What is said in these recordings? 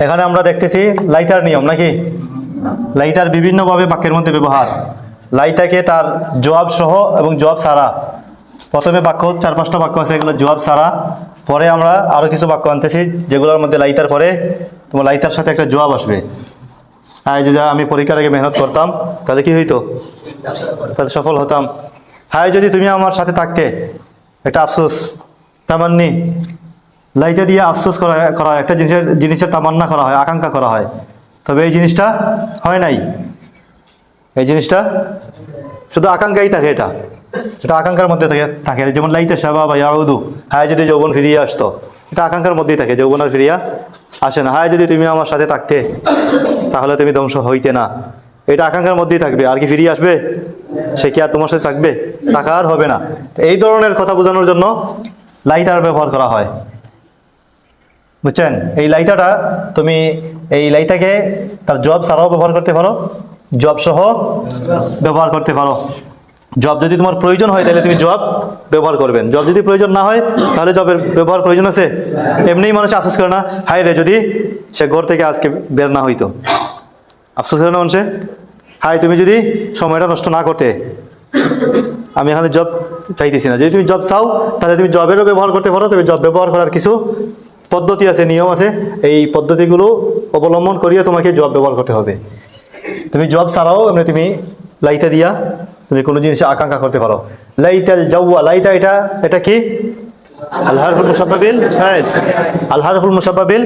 এখানে আমরা দেখতেছি লাইতার নিয়ম, নাকি? লাইতার বিভিন্নভাবে বাক্যের মধ্যে ব্যবহার। লাইতাকে তার জবাব সহ এবং জবাব সারা। প্রথমে বাক্য, চার পাঁচটা বাক্য আছে, এগুলো জবাব সারা। পরে আমরা আরও কিছু বাক্য আনতেছি, যেগুলোর মধ্যে লাইতার পরে তোমার লাইতার সাথে একটা জবাব আসবে। হ্যাঁ যদি আমি পরীক্ষার আগে মেহনত করতাম, তাহলে কি হইতো? তাহলে সফল হতাম। হ্যাঁ যদি তুমি আমার সাথে থাকতে, একটা আফসোস, তামান্নি লাইতে দিয়ে আফসোস করা করা হয় একটা জিনিসের জিনিসের তামান্না করা হয়, আকাঙ্ক্ষা করা হয়। তবে এই জিনিসটা হয় নাই। এই জিনিসটা শুধু আকাঙ্ক্ষাই থাকে এটা। এটা আকাঙ্ক্ষার মধ্যে থাকে থাকে। যেমন লাইতে সাবা বা ইয়াউদু, হায় যদি যৌবন ফিরিয়ে আসতো। এটা আকাঙ্ক্ষার মধ্যেই থাকে, যৌবন আর ফিরিয়া আসে না। হায় যদি তুমি আমার সাথে থাকতে, তাহলে তুমি ধ্বংস হইতে না। এটা আকাঙ্ক্ষার মধ্যেই থাকবে। আর কি ফিরিয়ে আসবে? সে কি আর তোমার সাথে থাকবে? টাকা আর হবে না। এই ধরনের কথা বোঝানোর জন্য লাইটার ব্যবহার করা হয়। বুঝছেন? এই লাইটাটা তুমি এই লাইটাকে তার জব ছাড়াও ব্যবহার করতে পারো। জব সহ ব্যবহার করতে পারো। জব যদি তোমার প্রয়োজন হয়, তাহলে তুমি জব ব্যবহার করবেন। জব যদি প্রয়োজন না হয়, তাহলে জবের ব্যবহার প্রয়োজন আছে। এমনিই মানুষ আফসোস করে না হাই রে, যদি সে ঘর থেকে আজকে বের না হইতো। আফসোস করে না মানুষে? হাই তুমি যদি সময়টা নষ্ট না করতে, আমি এখানে জব চাইতেছি না। যদি তুমি জব চাও, তাহলে তুমি জবেরও ব্যবহার করতে পারো, তবে জব ব্যবহার করার কিছু পদ্ধতি আছে নিয়ম আছে। এই পদ্ধতিগুলো অবলম্বন করিয়ে তোমাকে জব ব্যবহার করতে হবে। তুমি জব ছাড়াও এমনি তুমি লাইতা দিয়া তুমি কোনো জিনিসে আকাঙ্ক্ষা করতে পারো। লাইতাল জাউয়া লাইতা এটা এটা কি? আল্লাহরফুল মুসাব্বাবিল হ্যাঁ। আল্লাহরফুল মুসাব্বাবিল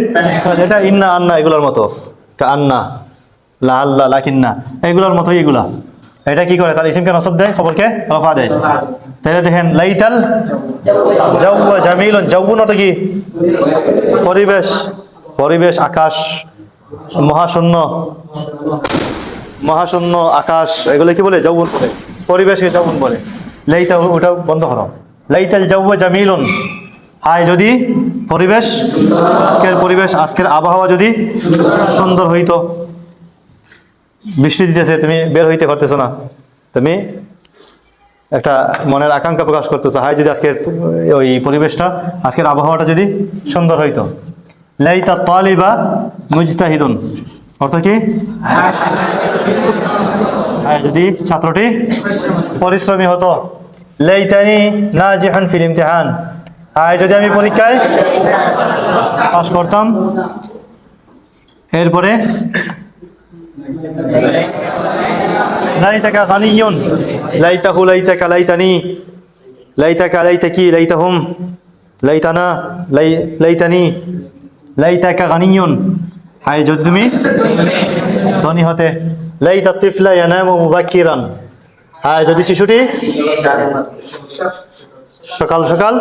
এটা ইন্না আন্না এগুলোর মতো। কা আন্না। লা আল্লাহ লাকিন্না। এগুলোর মতোই এগুলা এটা কি করে? তার ইসিমকে নসব দেয়, খবরকে রফা দেয়। তাহলে দেখেন, লাইতাল জাউয়া জামিলুন। জাউন অর্থ কি? পরিবেশ। পরিবেশ, আকাশ। মহাশূন্য। মহাশূন্য, আকাশ। এগুলো কি বলে? যৌবন বলে। পরিবেশকে যৌবন বলে। লাইতা ওটা বন্ধ করো লাইতাল জাউয়া জামিলুন। হায় যদি পরিবেশ, আজকের পরিবেশ, আজকের আবহাওয়া যদি সুন্দর হইতো। বৃষ্টি দিতেছে, তুমি বের হইতে পারতেছো না। তুমি একটা মনের আকাঙ্ক্ষা প্রকাশ করতেছো, হায় যদি আজকের ওই পরিবেশটা, আজকের আবহাওয়াটা যদি সুন্দর হইতো। লাইতা তালিবা মুজতাহিদুন। অর্থ কি? যদি ছাত্রটি পরিশ্রমী হতো। লাইতানি না জিহান ফিল ইমতিহান। আয় যদি আমি পরীক্ষায় পাশ করতাম। এরপরে লাইতাকা গানিয়ুন লাইতাহু লাইতাকা লাইতানি, লাইতাকা লাইতাকি লাইতাহুম, লাইতানা, লাই, লাইতানি, লাইতাকা গানিয়ুন হাই যদি তুমি ধনী হতে, লাইতা তিফলা ইয়ানামু মুবাক্কিরান। হায় যদি শিশুটি সকাল সকাল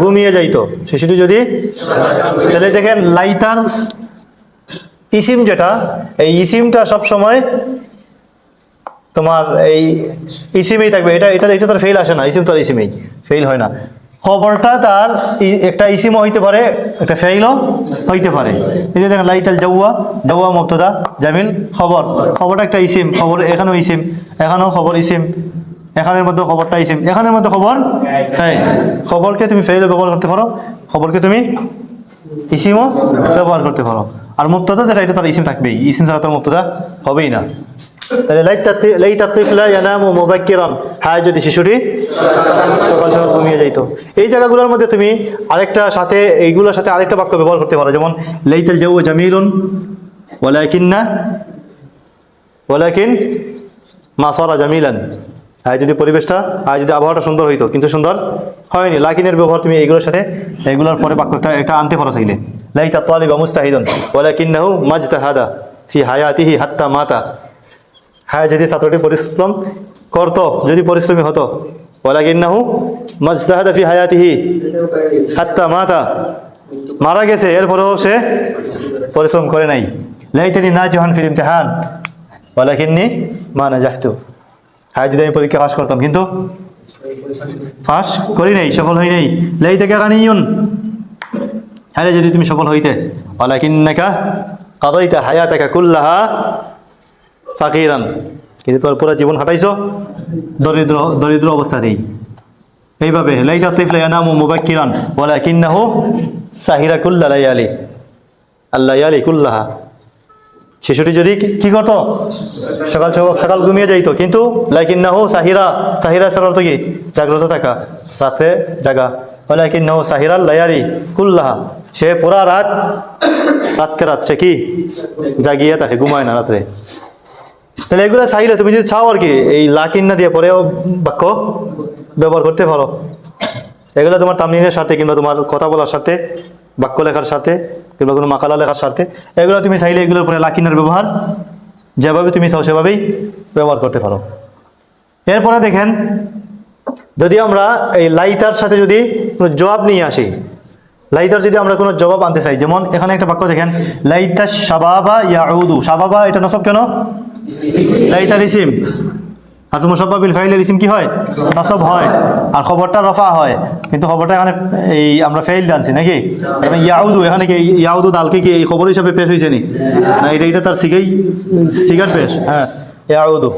ঘুমিয়ে যাইতো, শিশুটি যদি তাহলে দেখেন লাইতার ইসিম যেটা, এই ইসিমটা সব সময় তোমার এই ইসিমেই থাকবে। এটা এটা এটা তার ফেল আসে না, ইসিম তো আর ইসিমেই ফেল হয় না। খবরটা তার একটা ইসিমও হইতে পারে, একটা ফেইলও হইতে পারে। এই যে দেখেন, লাইতাল জাউয়া জাউয়া মুক্তদা জামিল, খবর। খবরটা একটা ইসিম, খবর এখানেও ইসিম, এখানেও খবর ইসিম, এখানের মধ্যে খবরটা ইসিম, এখানের মধ্যে খবর ফেইল খবরকে তুমি ফেইলও ব্যবহার করতে পারো, খবরকে তুমি ইসিমও ব্যবহার করতে পারো। আর মুক্তদা যেটা, এটা তার ইসিম থাকবেই। ইসিম ছাড়া তার মুক্তদা হবেই না। তাহলে লাইতা- তিফলা ইয়ানামু মুবাক্কিরান। হায়, যদি শিশুটি সকাল সকাল ঘুমিয়ে যাইতো। এই জায়গাগুলোর মধ্যে তুমি আরেকটা সাথে, এইগুলোর সাথে আরেকটা বাক্য ব্যবহার করতে পারো। যেমন, লাইতাল জাউ জামিলুন, ওয়ালাকিন্না, ওয়ালাকিন মা সারা জামিলান। আয় যদি পরিবেশটা আয় যদি আবহাওয়াটা সুন্দর হইতো। কিন্তু সুন্দর হয়নি। লাকিনের ব্যবহার তুমি এইগুলোর সাথে, এইগুলোর পরে বাক্যটা একটা আনতে পারো চাইলে। লাইতা তালিবা মুস্তাহিদুন, ওয়ালাকিন্নাহু মাজতাহাদা ফি হায়াতিহি হাত্তা মাতা। হ্যাঁ যদি ছাত্রটি পরিশ্রম করতো, যদি পরিশ্রমী হতো, ওয়ালাকিন্নাহু মাজতাহাদা ফি হায়াতিহি হাত্তা মাতা। মারা গেছে, এরপরেও সে পরিশ্রম করে নাই। লাইতানি না জহান ফিল ইমতিহান, ওয়ালাকিন্নি মা না জাহতু হ্যাঁ যদি আমি পরীক্ষা পাস করতাম, কিন্তু ফাঁস করি নাই, সফল হই নাই। লাইতাকা গানিয়ুন হ্যাঁ যদি তুমি সফল হইতে, ওয়ালাকিন্নাকা কাদাইতা হায়াতাকা কুল্লাহা ফাকিরান। কিন্তু তোমার পুরো জীবন হাঁটাইছো, দরিদ্র দরিদ্র অবস্থাতেই। এইভাবে লাইতা তিফলা ইয়ানামু মুবাক্কিরান, ওয়ালাকিন্নাহু সাহিরা কুল্লা লায়ালি আল্লাহ ইয়ালি কুল্লাহা। শিশুটি যদি কি- করতো? সকাল সকাল ঘুমিয়ে যাইতো, কিন্তু লাইকিন না হো সাহিরা সাহিরা সার কি? জাগ্রত থাকা। রাত্রে জাগা। লাইকিন না হো সাহিরা লায়ারি কুল্লাহা। সে পুরা রাত রাতকে রাত সে কি? জাগিয়ে থাকে, ঘুমায় না রাত্রে। তাহলে এগুলো চাইলে তুমি যদি চাও আর কি, এই লাকিন না দিয়ে পরেও বাক্য ব্যবহার করতে পারো। এগুলো তোমার তামলিনের স্বার্থে কিংবা তোমার কথা বলার স্বার্থে, বাক্য লেখার স্বার্থে, কিংবা কোনো মাকালা লেখার স্বার্থে, এগুলো তুমি চাইলে এগুলোর উপরে লাকিনের ব্যবহার, যেভাবে তুমি চাও সেভাবেই ব্যবহার করতে পারো। এরপরে দেখেন, যদি আমরা এই লাইতার সাথে যদি জবাব নিয়ে আসি লাইতার যদি আমরা কোনো জবাব আনতে চাই, যেমন এখানে একটা বাক্য দেখেন লাইতা সাবাবা ইয়াউদু। সাবাবা এটা নসব কেন? লাইতার ইসিম। আর তোমার সব্বাবিল ফাইলের ইসিম কি হয়? নসব হয়। আর খবরটা রফা হয়। কিন্তু খবরটা এখানে এই আমরা ফেইল জানছি নাকি? এখানে ইয়াউদু, এখানে কি ইয়াউদু দালকে কি এই খবর হিসাবে পেশ হয়েছে নি? না, এটা এটা তার সিগাই সিগার পেশ। হ্যাঁ ইয়াউদু।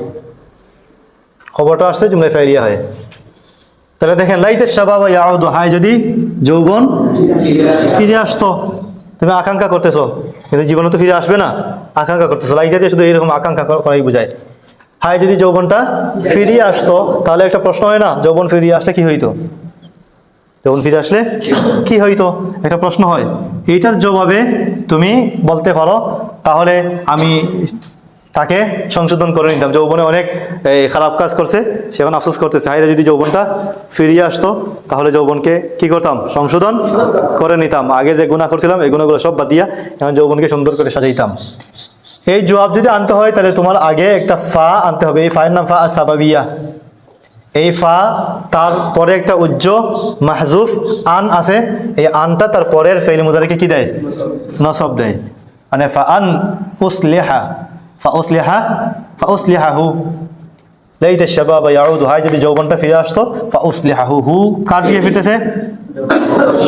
খবরটা আসছে জুমলে ফেরিয়া হয়। তাহলে দেখেন লাইতে সাবাবা ইয়াউদু। হায় যদি যৌবন? ফিরে আসতো। তুমি আকাঙ্ক্ষা করতেছো। কিন্তু জীবনে তো ফিরে আসবে না। আকাঙ্ক্ষা করতেছো। লাইতে দিয়ে শুধু এরকম আকাঙ্ক্ষা করাই বোঝায়। হাই যদি যৌবনটা ফিরিয়ে আসতো, তাহলে একটা প্রশ্ন হয় না, যৌবন ফিরিয়ে আসলে কি হইতো? যৌবন ফিরে আসলে কি হইতো? একটা প্রশ্ন হয়। এইটার জবাবে তুমি বলতে পারো, তাহলে আমি তাকে সংশোধন করে নিতাম। যৌবনে অনেক খারাপ কাজ করছে সেখানে আফসোস করতেছে হাইরে যদি যৌবনটা ফিরিয়ে আসতো, তাহলে যৌবনকে কি করতাম? সংশোধন করে নিতাম। আগে যে গুণা করছিলাম, এই গুণাগুলো সব বাদ দিয়া এখন যৌবনকে সুন্দর করে সাজাইতাম। এই জবাব যদি আনতে হয়, তাহলে তোমার আগে একটা ফা আনতে হবে। এই ফায়ের নাম ফা সাবাবিয়া এই ফা তার পরে একটা উজ্জ, মাহজুফ আন আছে। এই আনটা তার পরের ফেইল মুজারিকে কি দেয়? নসব দেয়। মানে ফা আন উসলিহা। ফা উসলিহা ফা উসলিহাহু লাইতে শাবাব ইয়াউদু হাই যদি যৌবনটা ফিরে আসতো ফা উসলিহাহু হু কার দিয়ে ফিরতেছে?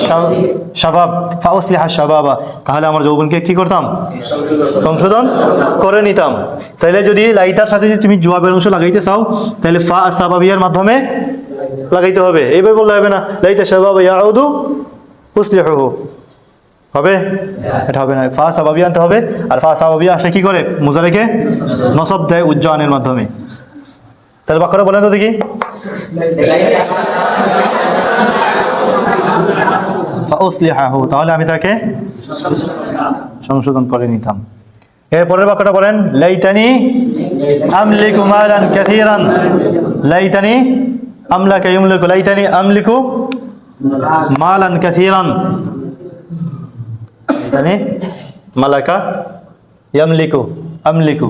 শাব- শাবাব ফা উসলিহা শাবাবা। তাহলে আমার যৌবনকে কি করতাম? সংশোধন করে নিতাম। তাহলে যদি লাইতার সাথে যদি তুমি জবাবের অংশ লাগাইতে চাও তাহলে ফা সাবাবিয়ার মাধ্যমে লাগাইতে হবে। এইভাবে বললে হবে না। লাইতা সাবাব ইয়াউদু উসলিহু হবে? এটা হবে না। ফা সাবাবিয়া আনতে হবে। আর ফা সাবাবিয়া আসলে কি করে? মুজারেকে নসব দেয় উজ্জয়নের মাধ্যমে। তাহলে বাক্যটা বলেন তো দেখি। তাহলে আমি তাকে সংশোধন করে নিতাম। এরপরের বাক্যটা বলেন, লাইতানি আমলিকু মালান কাথীরান। লাইতানি আমলাকা ইমলিকু, লাইতানি আমলিকু মালান কাথীরান। লাইতানি মালাকা ইয়ামলিকু, আমলিকু।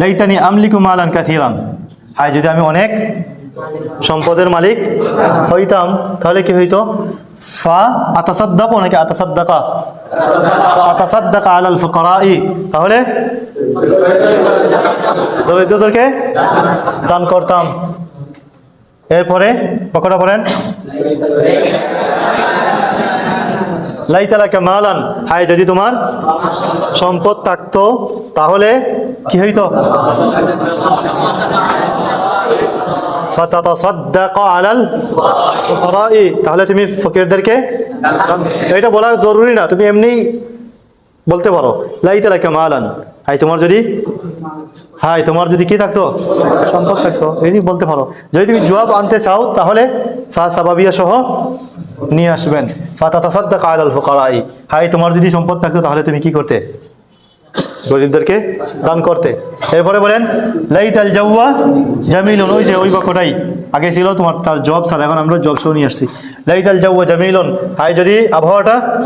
লাইতানি আমলিকু মালান কাথীরান হায়, যদি আমি অনেক সম্পদের মালিক হইতাম, তাহলে কি হইতো? ফা আতাসাদ্দাকু নাকি আতাসাদ্দাকা? আতাসাদ্দাকা আলাল ফুকারাই। তাহলে দরিদ্রদেরকে দান করতাম। এরপরে পকড়া পড়েন। লাইতালাকে মালান। হায়, যদি তোমার সম্পদ থাকতো, তাহলে কি হইতো? তাহলে তুমি ফকিরদেরকে এটা বলা জরুরি না, তুমি এমনি বলতে পারো। লাইতালাকে মালান। হাই তোমার যদি হাই তোমার যদি কি থাকতো? সম্পদ থাকতো এই বলতে পারো। যদি তুমি জবাব আনতে চাও, তাহলে ফা সাবাবিয়া সহ নিয়ে আসবেন। ফাতাতাসাদ্দাক আলাল ফুকারাই। হাই তোমার যদি সম্পদ থাকতো, তাহলে তুমি কি করতে? গরিবদেরকে দান করতে। এরপরে বলেন, লাইতাল জাউয়া জামিলুন। ওই যে, ওই বাক্যটাই আগে ছিল তোমার, তার জব ছাড়া। এখন আমরা জব শো নিয়ে আসছি। লাইতাল জাউয়া জামিলুন। হাই যদি আবহাওয়াটা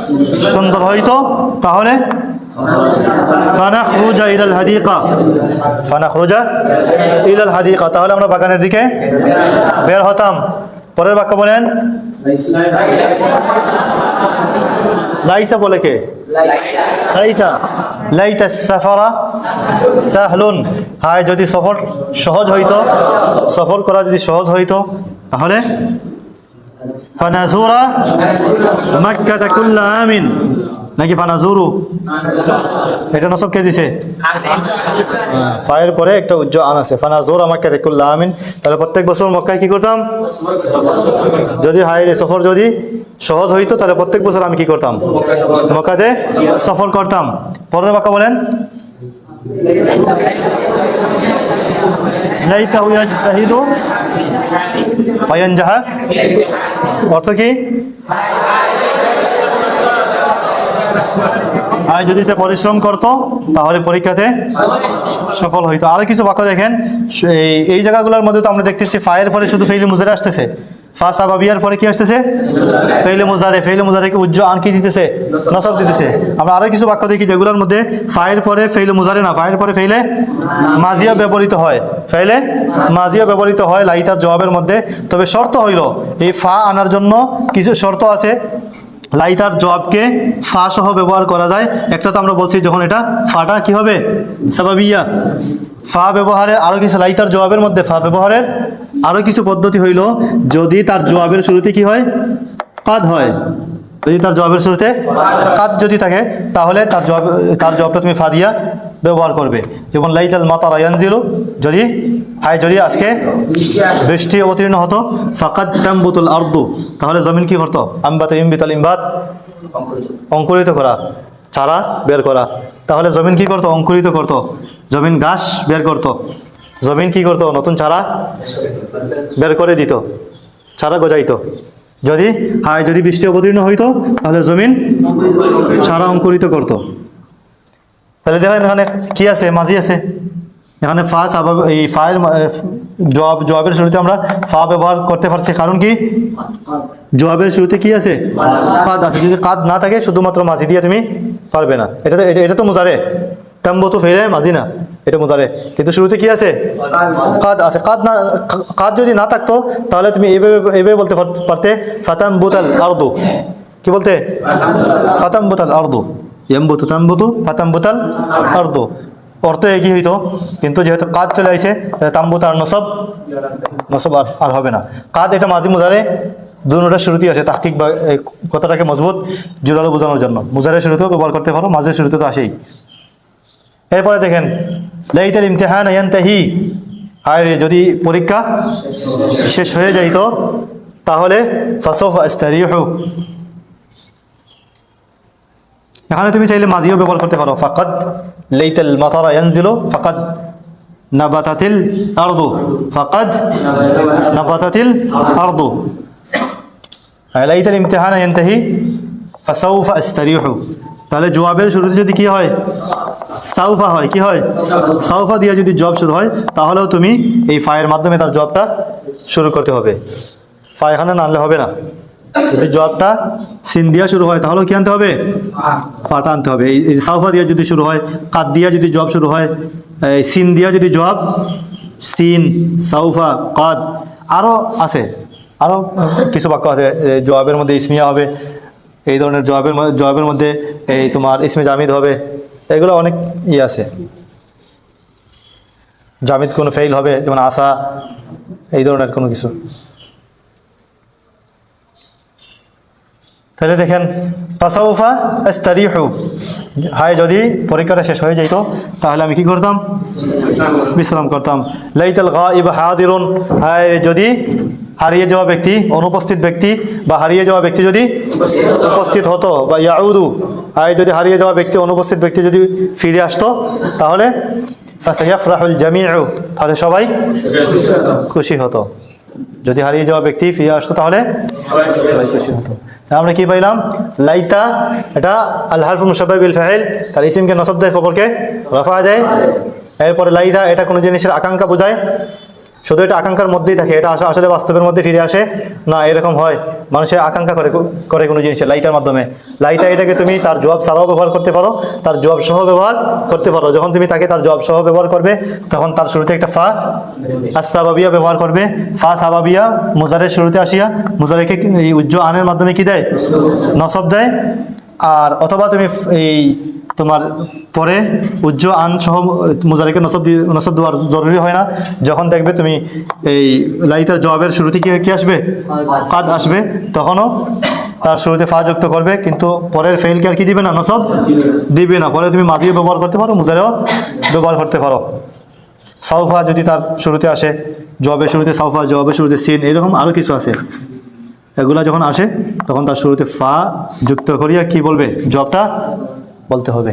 সুন্দর হইতো, তাহলে? ফানাখরুজা ইলাল হাদিকা। ফানাখরুজা ইলাল হাদিকা। তাহলে আমরা বাগানের দিকে বের হতাম। পরের বাক্য বলেন? লাইসা বলে কে? লাইতা। লাইতা সাফারা সাহলুন। হায়, যদি সফর সহজ হইতো, সফর করা যদি সহজ হইতো, তাহলে ফানাজুরা মাক্কাতা কুল্লা আমিন নাকি ফানাজুরু এটা নসব কে দিছে ফায়ের পরে একটা উজ্জ্ব আন আছে ফানাজুর আমাকে দেখুল্লাহ আমিন তাহলে প্রত্যেক বছর মক্কায় কি করতাম যদি হাইরে সফর যদি সহজ হইতো তাহলে প্রত্যেক বছর আমি কি করতাম মক্কাতে সফর করতাম পরের বাক্য বলেন লাইতাহু ইয়াজতাহিদু ফায়ানজাহা অর্থ কি? আর যদি সে পরিশ্রম করত, তাহলে পরীক্ষাতে সফল হইতো। আরও কিছু বাক্য দেখেন। এই এই জায়গাগুলোর মধ্যে তো আমরা দেখতেছি ফায়ার ফলে শুধু ফেইলি মুজারে আসতেছে। ফা সাবাবিয়ার পরে কি আসতেছে? ফেইলে মুজারে, ফেইলে মুজারেকে উজ্জ্ব আন কি দিতেছে? নসব দিতেছে। আমরা আরও কিছু বাক্য দেখি যেগুলোর মধ্যে ফায়ের পরে ফেইলে মুজারে না ফায়ের পরে ফেইলে মাজিয়া ব্যবহৃত হয়। ফেইলে মাজিয়া ব্যবহৃত হয় লাইতার জবাবের মধ্যে। তবে শর্ত হইল, এই ফা আনার জন্য কিছু শর্ত আছে। লাইতার জবকে ফা সহ ব্যবহার করা যায়। একটা তো আমরা বলছি যখন এটা ফাটা কি হবে? সাবাবিয়া। ফা ব্যবহারের আরও কিছু লাইতার জবাবের মধ্যে, ফা ব্যবহারের আরও কিছু পদ্ধতি হইল যদি তার জবাবের শুরুতে কি হয়? কাদ হয়। যদি তার জবাবের শুরুতে কাদ যদি থাকে তাহলে তার জবাব তার জবাবটা তুমি ফা দিয়া ব্যবহার করবে। যেমন লাইতাল মাতার আয়ানজিলু যদি হাই যদি আজকে বৃষ্টি অবতীর্ণ হতো ফাঁকা ফাকাদ তাম্বুতুল আর্দু তাহলে জমিন কি করতো? আম্বাত ইম্বিতাল ইম্বাত অঙ্কুরিত। করা চারা বের করা। তাহলে জমিন কি করতো? অঙ্কুরিত করতো। জমিন ঘাস বের করতো। জমিন কি করতো? নতুন চারা বের করে দিত। চারা গজাইতো। যদি, হায়, যদি বৃষ্টি অবতীর্ণ হইতো, তাহলে জমিন চারা অঙ্কুরিত করতো। তাহলে দেখেন এখানে কি আছে? মাঝি আছে। এখানে ফা সাবাব এই ফায়ের জবাব, জবাবের শুরুতে আমরা ফা ব্যবহার করতে পারছি। কারণ কি? জবাবের শুরুতে কি আছে? কাদ আছে। যদি কাদ না থাকে, শুধুমাত্র মাঝি দিয়ে তুমি পারবে না। এটা তো এটা তো মুজারে। তাম্বো তো ফেলে মাঝি না। এটা মুজারে। কিন্তু শুরুতে কি আছে? কাদ আছে। কাদ না কাদ যদি না থাকতো, তাহলে তুমি এভাবে এভাবে বলতে পারতে ফাতাম বুতাল আর্দু। কি বলতে? ফাতাম বুতাল আর্দু। ইয়াম্বুতু তাম্বুতু ফাতাম বুতাল আর্দু। অর্থ একই হইতো, কিন্তু যেহেতু কাদ চলে আইছে তাম্বুত আর নসব নসব আর আর হবে না। কাদ এটা মাঝি মুজারে দুটা শুরুতেই আছে, তাহকিক বা কথাটাকে মজবুত, জোরালো বোঝানোর জন্য। মুজারের শুরুতেও ব্যবহার করতে পারো, মাঝের শুরুতে তো আসেই। এরপরে দেখেন লাইতাল ইমতিহান ইয়ান্তাহি। আর যদি পরীক্ষা শেষ হয়ে যাইতো, তাহলে ফাসফ আস্তারিহু। এখানে তুমি চাইলে মাঝিও ব্যবহার করতে পারো। ফাকাদ লাইতাল মাতারা ইয়ানজিলু, ফাকাদ নাবাতাতিল আরদু। ফাকাদ নাবাতাতিল আরদু। লাইতাল ইমতিহান ইয়ান্তাহি ফাসাউফা আস্তারিহু। তাহলে জবাবের শুরুতে যদি কি হয়? সাউফা হয়, কি হয়? সাউফা দিয়ে যদি জব শুরু হয়, তাহলেও তুমি এই ফায়ের মাধ্যমে তার জবটা শুরু করতে হবে। ফায়খানা আনলে হবে না। যদি জবটা সিন দিয়া শুরু হয়, তাহলেও কি আনতে হবে? ফাটা আনতে হবে। এই সাউফা দিয়া যদি শুরু হয় কাদ দিয়া যদি জব শুরু হয়, এই সিন দিয়া যদি জব সিন, সাউফা কাদ আরও আছে। আরও কিছু বাক্য আছে। জবাবের মধ্যে ইসমিয়া হবে। এই ধরনের জবাবের জবাবের মধ্যে এই তোমার ইসমে জামিদ হবে। এগুলো অনেক ইয়ে আছে। জামিদ কোনো ফেইল হবে, যেমন আশা, এই ধরনের কোনো কিছু। তাহলে দেখেন তাসাউফা আস্তারিহু। হায়, যদি পরীক্ষাটা শেষ হয়ে যাইতো তাহলে আমি কি করতাম? বিশ্রাম করতাম। লাইতাল গাইব হাদিরুন। হায়, যদি হারিয়ে যাওয়া ব্যক্তি, অনুপস্থিত ব্যক্তি বা হারিয়ে যাওয়া ব্যক্তি যদি উপস্থিত হতো। বা ইয়াউদু হায় যদি হারিয়ে যাওয়া ব্যক্তি অনুপস্থিত ব্যক্তি যদি ফিরে আসতো তাহলে ফাসাইয়াফরাহুল জামিউ তাহলে সবাই খুশি হতো। যদি হারিয়ে যাওয়া ব্যক্তি ফিরে আসতো তাহলে সবাই খুশি হতো। আমরা কি পাইলাম? লাইতা এটা আল্লাহর মুসাবিল ফাহেল তার ইসিমকে নসব দেয় খবরকে রফা দেয়। এরপরে লাইদা এটা কোনো জিনিসের আকাঙ্ক্ষা বোঝায়। শুধু এটা আকাঙ্ক্ষার মধ্যেই থাকে, এটা আসলে- বাস্তবের মধ্যে ফিরে আসে। না, এরকম হয়। মানুষের আকাঙ্ক্ষা করে করে কোনো জিনিসের লাইটার মাধ্যমে। লাইটা এটাকে তুমি তার জবাব ছাড়াও ব্যবহার করতে পারো, তার জবাব সহ ব্যবহার করতে পারো। যখন তুমি তাকে তার জবাব সহ ব্যবহার করবে, তখন তার শুরুতে একটা ফা আর সাবাবিয়া ব্যবহার করবে। ফা সাবাবিয়া, মুজারের শুরুতে আসিয়া, মুজারেকে এই উজ্জ্ব আনের মাধ্যমে কি দেয়? নসব দেয়। আর অথবা তুমি এই তোমার পরে উজ্জ্ব আন সহ মুজারিকে নসব নসব দেওয়ার জরুরি হয় না। যখন দেখবে তুমি এই লাইতার জবাবের শুরুতে কি কি আসবে? কাদ আসবে, তখনও তার শুরুতে ফা যুক্ত করবে, কিন্তু পরের ফেইলকে আর কি দিবে না? নসব দিবে না। পরে তুমি মাঝিও ব্যবহার করতে পারো, মুজারেও ব্যবহার করতে পারো। সাউফা যদি তার শুরুতে আসে জবের শুরুতে সাউফা জবের শুরুতে সিন, এরকম আরও কিছু আছে। এগুলা যখন আসে, তখন তার শুরুতে ফা যুক্ত করিয়া কি বলবে? জবটা বলতে হবে।